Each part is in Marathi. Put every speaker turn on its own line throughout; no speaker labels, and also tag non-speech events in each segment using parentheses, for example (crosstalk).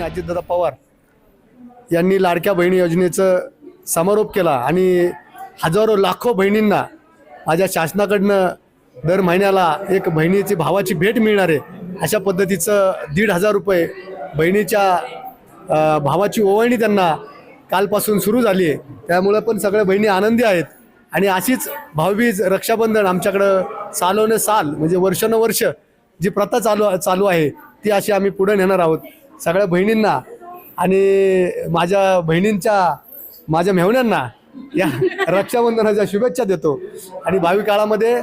अजितदादा पवार यांनी लाडक्या बहिणी योजनेचं समारोप केला आणि हजारो लाखो बहिणींना माझ्या शासनाकडनं दर महिन्याला एक बहिणीची भावाची भेट मिळणार आहे अशा पद्धतीचं दीड हजार रुपये बहिणीच्या भावाची ओवाळणी त्यांना कालपासून सुरू झाली आहे. त्यामुळं पण सगळ्या बहिणी आनंदी आहेत. आणि अशीच भाऊबीज रक्षाबंधन आमच्याकडं सालोने साल म्हणजे वर्षानुवर्ष जी प्रथा चालू चालू आहे ती अशी आम्ही पुढे नेणार आहोत. सगळ्या बहिणींना आणि माझ्या बहिणींच्या माझ्या मेहण्यांना या (laughs) रक्षाबंधनाच्या शुभेच्छा देतो. आणि भावी काळामध्ये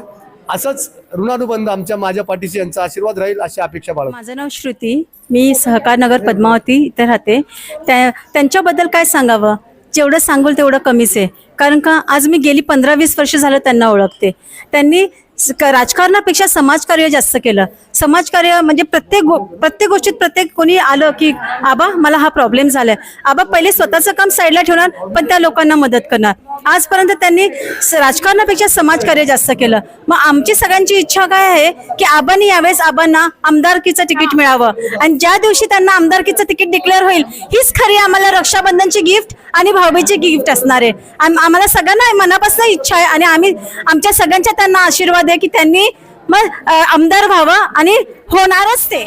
असंच ऋणानुबंध आमच्या माझ्या पाठीशी यांचा आशीर्वाद राहील अशी अपेक्षा बाळगतो.
माझं नाव श्रुती. मी सहकार नगर पद्मावती इथे राहते. त्या त्यांच्याबद्दल काय सांगावं? जेवढं सांगूल तेवढं कमीच आहे. कारण का आज मी गेली पंधरा वीस वर्ष झालं त्यांना ओळखते. त्यांनी राजकारणापेक्षा समाजकार्य जास्त केलं. समाजकार्य म्हणजे प्रत्येक गो प्रत्येक गोष्टीत प्रत्येक कोणी आलं की आबा मला हा प्रॉब्लेम झालाय. आबा पहिले स्वतःचं काम साईडला ठेवणार पण त्या लोकांना मदत करणार. आजपर्यंत त्यांनी राजकारणापेक्षा समाजकार्य जास्त केलं. मग आमची सगळ्यांची इच्छा काय आहे? की आबांनी यावेळेस आबांना आमदारकीचं तिकीट मिळावं. आणि ज्या दिवशी त्यांना आमदारकीचं तिकीट डिक्लेअर होईल हीच खरी आम्हाला रक्षाबंधनची गिफ्ट आणि भाऊबीची गिफ्ट असणार आहे. आम्हाला सगळ्यांना मनापासून इच्छा आहे आणि आम्ही आमच्या सगळ्यांच्या त्यांना आशीर्वाद आहे की त्यांनी मग आमदार व्हावं आणि होणारच ते.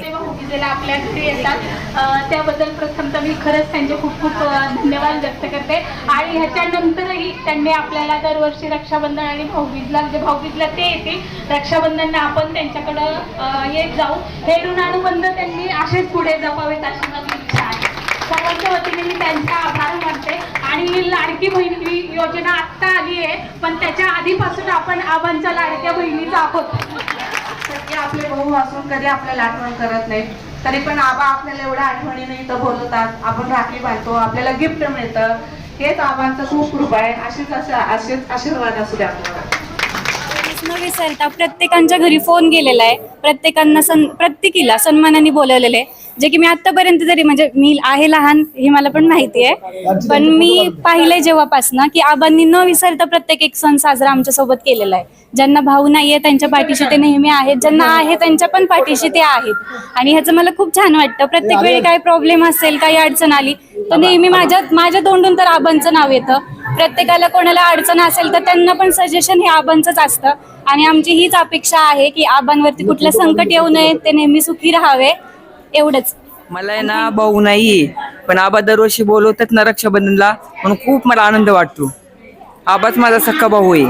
आपल्या घरी येतात त्याबद्दल प्रथम तर मी खरंच त्यांचे खूप खूप धन्यवाद व्यक्त करते. आणि ह्याच्यानंतरही त्यांनी आपल्याला दरवर्षी रक्षाबंधन आणि भाऊबीजला म्हणजे भाऊबीजला ते येतील. रक्षाबंधनला आपण त्यांच्याकडं येत जाऊ. हे ऋणानुबंध त्यांनी असेच पुढे जपावेत अशी माझी सर्वांच्या वतीने मी त्यांचा आभार मानते. आणि ही लाडकी बहीण ही योजना आत्ता आली आहे पण त्याच्या आधीपासून आपण आबांच्या लाडक्या बहिणीचा आहोत.
आपले भाऊ असून कधी आपल्याला आठवण करत नाहीत. तरी पण आबा आपल्याला एवढ्या आठवणीने इथं बोलवतात आपण राखी बांधतो आपल्याला गिफ्ट मिळतं. हेच आबांचं खूप कृपा आहे. अशीच असं असेच आशीर्वाद असू द्या आपल्याला.
न विसरता प्रत्येकांच्या घरी फोन गेलेला आहे. प्रत्येकांना सन प्रत्येकीला सन्मानाने बोलवलेलं आहे. जे की मी आतापर्यंत तरी म्हणजे मी आहे लहान हे मला पण माहिती आहे. पण मी पाहिलंय जेव्हापासनं की आबांनी न विसरता प्रत्येक एक सण साजरा आमच्यासोबत केलेला आहे. ज्यांना भाऊ नाहीये त्यांच्या पाठीशी ते नेहमी आहेत ज्यांना आहे त्यांच्या पण पाठीशी ते आहेत. आणि ह्याचं मला खूप छान वाटतं. प्रत्येक वेळी काय प्रॉब्लेम असेल काही अडचण आली तर नेहमी माझ्या माझ्या तोंडून तर आबांचं नाव येतं. प्रत्येकाला कोणाला अडचण असेल तर त्यांना पण सजेशन हे आबांचंच असतं. आणि आमची हीच अपेक्षा आहे की आबांवरती कुठलं संकट येऊ नये ते नेहमी सुखी राहावे. एवढंच.
मला आहे ना भाऊ नाही. पण आबा दरवर्षी बोलवतात ना रक्षाबंधनला. म्हणून खूप मला आनंद वाटतो. आबाच माझा सख्खा भाऊ आहे.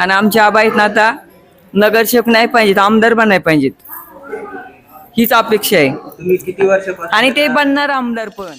आणि आमचे आबा आहेत ना आता नगरसेवक नाही पाहिजेत आमदार पण नाही पाहिजेत. हीच अपेक्षा आहे.
तुम्ही किती वर्षापासून
आणि ते बनणार आमदार पण.